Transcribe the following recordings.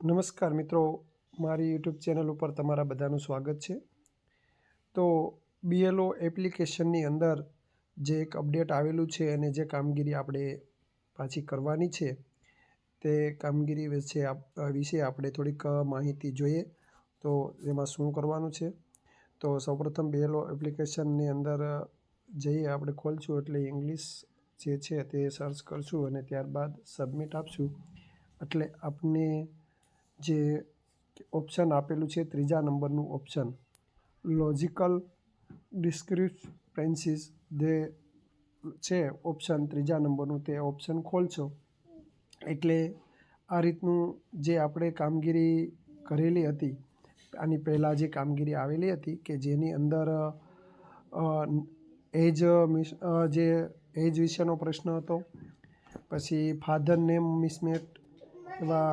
નમસ્કાર મિત્રો, મારી યુટ્યુબ ચેનલ ઉપર તમારા બધાનું સ્વાગત છે. તો બીએલઓ એપ્લિકેશનની અંદર જે એક અપડેટ આવેલું છે અને જે કામગીરી આપણે પાછી કરવાની છે, તે કામગીરી વિશે વિશે આપણે થોડીક માહિતી જોઈએ. તો એમાં શું કરવાનું છે? તો સૌપ્રથમ બીએલઓ એપ્લિકેશનની અંદર જઈએ, આપણે ખોલશું એટલે ઇંગ્લિશ જે છે તે સર્ચ કરશું અને ત્યારબાદ સબમિટ આપશું. એટલે આપને જે ઓપ્શન આપેલું છે, ત્રીજા નંબરનું ઓપ્શન લોજિકલ ડિસ્ક્રિપ્ટન્સીસ જે છે ઓપ્શન ત્રીજા નંબરનું તે ઓપ્શન ખોલશો. એટલે આ રીતનું જે આપણે કામગીરી કરેલી હતી, આની પહેલાં જે કામગીરી આવેલી હતી કે જેની અંદર એજ મિસ જે એજ વિશેનો પ્રશ્ન હતો, પછી ફાધર નેમ મિસમેટ એવા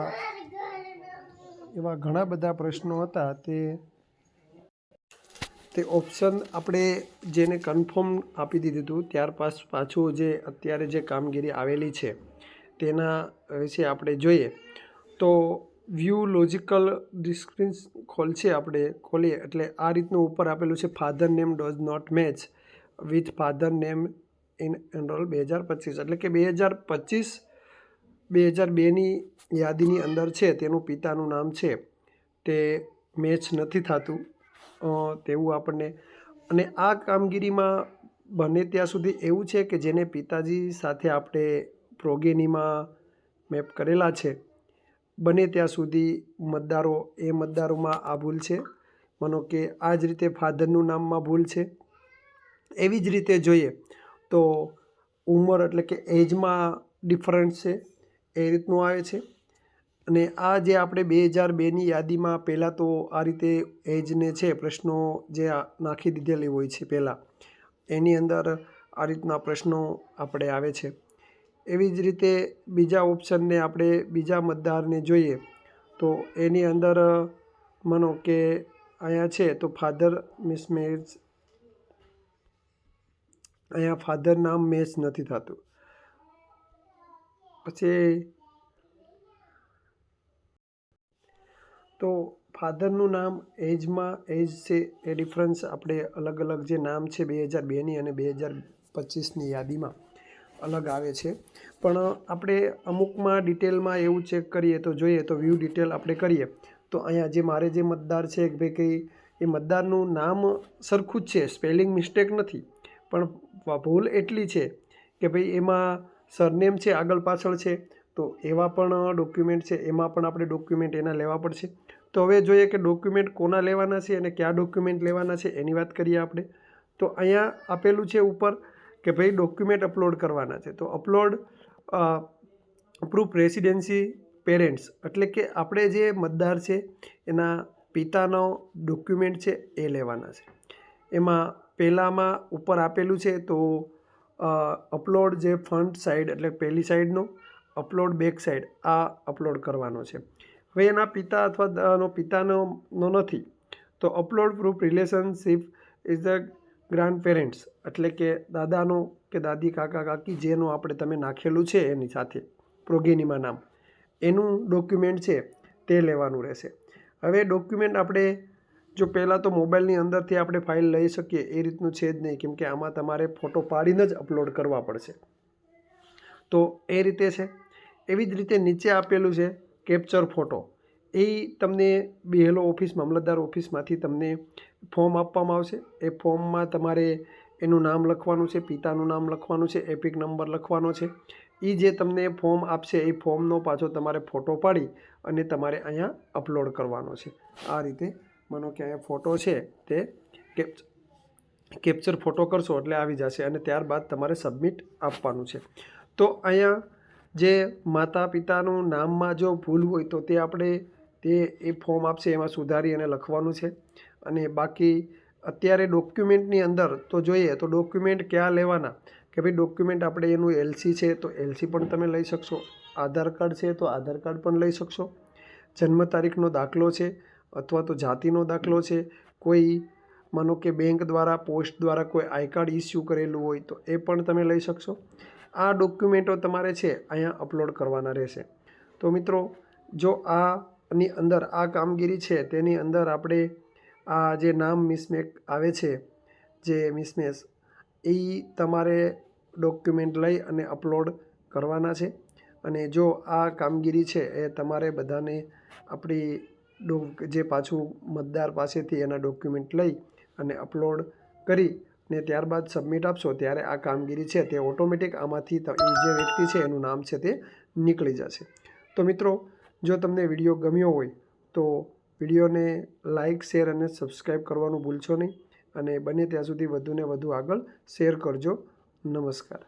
એવા ઘણા બધા પ્રશ્નો હતા તે તે ઓપ્શન આપણે જેને કન્ફર્મ આપી દીધું ત્યાર પાસ પાછું જે અત્યારે જે કામગીરી આવેલી છે, તેના વિશે આપણે જોઈએ. તો વ્યૂ લોજિકલ ડિસ્ક્રિપ્સ ખોલશે આપણે, ખોલીએ. એટલે આ રીતનું ઉપર આપેલું છે father name does not match with father name in enrol બે હજાર પચીસ. એટલે કે બે હજાર પચીસ બે હજાર બેની યાદીની અંદર છે, તેનું પિતાનું નામ છે. તે મેચ નથી થતું. તેવું આપણને અને આ કામગીરીમાં બને ત્યાં સુધી એવું છે કે જેને પિતાજી સાથે આપણે પ્રોગેનીમાં મેપ કરેલા છે, બને ત્યાં સુધી મતદારો એ મતદારોમાં આ ભૂલ છે. માનો કે આ જ રીતે ફાધરનું નામમાં ભૂલ છે. એવી જ રીતે જોઈએ તો ઉંમર એટલે કે એજમાં ડિફરન્સ છે. એ રીતનું આવે છે. અને આ જે આપણે બે હજાર બેની યાદીમાં પહેલાં તો આ રીતે એજને છે પ્રશ્નો જે નાખી દીધેલી હોય છે પહેલાં. એની અંદર આ રીતના પ્રશ્નો આપણે આવે છે. એવી જ રીતે બીજા ઓપ્શનને આપણે બીજા મતદારને જોઈએ તો એની અંદર માનો કે અહીંયા છે તો ફાધર મિસ મેચ અહીંયા ફાધર નામ મેચ નથી થતું. પછી તો ફાધરનું નામ એજમાં એજ છે, એ ડિફરન્સ આપણે અલગ અલગ જે નામ છે બે હજાર બેની અને બે હજાર પચીસની યાદીમાં અલગ આવે છે. પણ આપણે અમુકમાં ડિટેલમાં એવું ચેક કરીએ તો જોઈએ તો વ્યૂ ડિટેલ આપણે કરીએ. તો અહીંયા જે મારે જે મતદાર છે કે ભાઈ કંઈ, એ મતદારનું નામ સરખું જ છે સ્પેલિંગ મિસ્ટેક નથી. પણ ભૂલ એટલી છે કે ભાઈ એમાં સરનેમ છે, આગળ પાછળ છે, તો એવા પણ ડોક્યુમેન્ટ છે, એમાં પણ આપણે ડોક્યુમેન્ટ એના લેવા પડશે. તો હવે જોઈએ કે ડોક્યુમેન્ટ કોના લેવાના છે અને કયા ડોક્યુમેન્ટ લેવાના છે, એની વાત કરીએ આપણે. તો અહીંયા આપેલું છે ઉપર કે ભાઈ ડોક્યુમેન્ટ અપલોડ કરવાના છે. તો અપલોડ પ્રૂફ રેસિડેન્સી પેરેન્ટ્સ એટલે કે આપણે જે મતદાર છે, એના પિતાનો ડોક્યુમેન્ટ છે, એ લેવાના છે. એમાં પહેલાંમાં ઉપર આપેલું છે, તો અપલોડ જે ફ્રન્ટ સાઈડ એટલે પહેલી સાઈડનો અપલોડ બેક સાઈડ આ અપલોડ કરવાનો છે. હવે એના પિતા અથવા નો પિતાનો નથી, તો upload proof relationship is the grandparents એટલે કે દાદાનો કે દાદી, કાકા, કાકી, જેનું આપણે તમે નાખેલું છે એની સાથે, પ્રોગેનીમાં નામ, એનું ડોક્યુમેન્ટ છે તે લેવાનું રહેશે. હવે ડોક્યુમેન્ટ આપણે જો પહેલાં તો મોબાઈલની અંદરથી આપણે ફાઇલ લઈ શકીએ, એ રીતનું છે જ નહીં. કેમકે આમાં તમારે ફોટો પાડીને જ અપલોડ કરવા પડશે. તો એ રીતે છે. એવી જ રીતે નીચે આપેલું છે, કેપ્ચર ફોટો. એ તમને બિહેલો ઓફિસ, મામલતદાર ઓફિસમાંથી તમને ફોર્મ આપવામાં આવશે. એ ફોર્મમાં તમારે એનું નામ લખવાનું છે, પિતાનું નામ લખવાનું છે, એપિક નંબર લખવાનો છે. એ જે તમને ફોર્મ આપશે, એ ફોર્મનો પાછો તમારે ફોટો પાડી અને તમારે અહીંયા અપલોડ કરવાનો છે. આ રીતે માનો કે અહીંયા ફોટો છે તે કેપ કેપ્ચર ફોટો કરશો એટલે આવી જશે અને ત્યારબાદ તમારે સબમિટ આપવાનું છે. તો અહીંયા જે માતા પિતાનું નામમાં જો ભૂલ હોય તો તે આપણે તે, એ ફોર્મ આપશે, એમાં સુધારી અને લખવાનું છે. અને બાકી અત્યારે ડોક્યુમેન્ટની અંદર તો જોઈએ તો ડોક્યુમેન્ટ ક્યાં લેવાના? કે ભાઈ ડોક્યુમેન્ટ આપણે એનું એલસી છે તો એલસી પણ તમે લઈ શકશો. આધાર કાર્ડ છે તો આધાર કાર્ડ પણ લઈ શકશો. જન્મ તારીખનો દાખલો છે અથવા તો જાતિનો દાખલો છે, કોઈ માનો કે બેંક દ્વારા, પોસ્ટ દ્વારા કોઈ આઈ કાર્ડ ઇસ્યુ કરેલું હોય તો એ પણ તમે લઈ શકશો. આ ડોક્યુમેન્ટો તમારે છે, અહીંયા અપલોડ કરવાના રહેશે. તો મિત્રો, જો આની અંદર આ કામગીરી છે, તેની અંદર આપણે આ જે નામ મિસમેક આવે છે, જે મિસમેસ એ તમારે ડોક્યુમેન્ટ લઈ અને અપલોડ કરવાના છે. અને જો આ કામગીરી છે, એ તમારે બધાને આપણી ડો જે પાછું મતદાર પાસેથી એના ડોક્યુમેન્ટ લઈ અને અપલોડ કરી ને ત્યારબાદ સબમિટ આપશો, ત્યારે આ કામગીરી છે તે ઓટોમેટિક આમાંથી એ જે વ્યક્તિ છે એનું નામ છે તે નીકળી જશે. તો મિત્રો, જો તમને વીડિયો ગમ્યો હોય, તો વિડીયોને લાઇક શેર અને સબસ્ક્રાઈબ કરવાનું ભૂલશો નહીં અને બને ત્યાં સુધી વધુને વધુ આગળ શેર કરજો. નમસ્કાર.